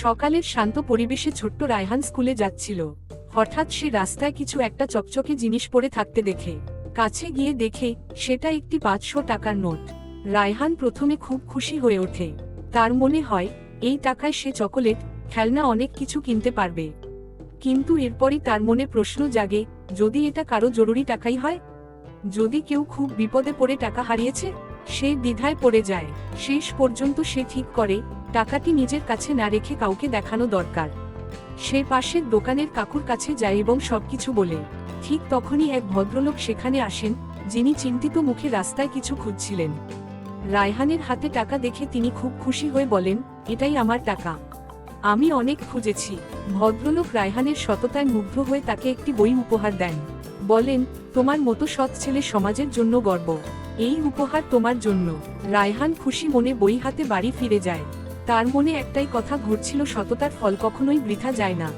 সকালের শান্ত পরিবেশে ছোট্ট রায়হান স্কুলে যাচ্ছিল। হঠাৎ সে রাস্তায় কিছু একটা চকচকে জিনিস পড়ে থাকতে দেখে। কাছে গিয়ে দেখে, সেটা একটি পাঁচশো টাকার নোট। রায়হান প্রথমে খুব খুশি হয়ে ওঠে। তার মনে হয়, এই টাকায় সে চকোলেট, খেলনা অনেক কিছু কিনতে পারবে। কিন্তু এরপরই তার মনে প্রশ্ন জাগে, যদি এটা কারও জরুরি টাকাই হয়? যদি কেউ খুব বিপদে পড়ে টাকা হারিয়েছে, সে দ্বিধায় পড়ে যায়। শেষ পর্যন্ত সে ঠিক করে টাকাটি নিজের কাছে না রেখে কাউকে দেখানো দরকার। সে পাশের দোকানের কাকুর কাছে যায় এবং সবকিছু বলে। ঠিক তখনই এক ভদ্রলোক সেখানে আসেন, যিনি চিন্তিত মুখে রাস্তায় কিছু খুঁজছিলেন। রায়হানের হাতে টাকা দেখে তিনি খুব খুশি হয়ে বলেন, এটাই আমার টাকা। আমি অনেক খুঁজেছি। ভদ্রলোক রায়হানের সততায় মুগ্ধ হয়ে তাকে একটি বই উপহার দেন। বলেন, তোমার মতো সৎ ছেলে সমাজের জন্য গর্ব। এই উপহার তোমার জন্য। রায়হান খুশি মনে বই হাতে বাড়ি ফিরে যায়। তার মনে একটাই কথা ঘুরছিল সততার ফল কখনোই বৃথা যায় না।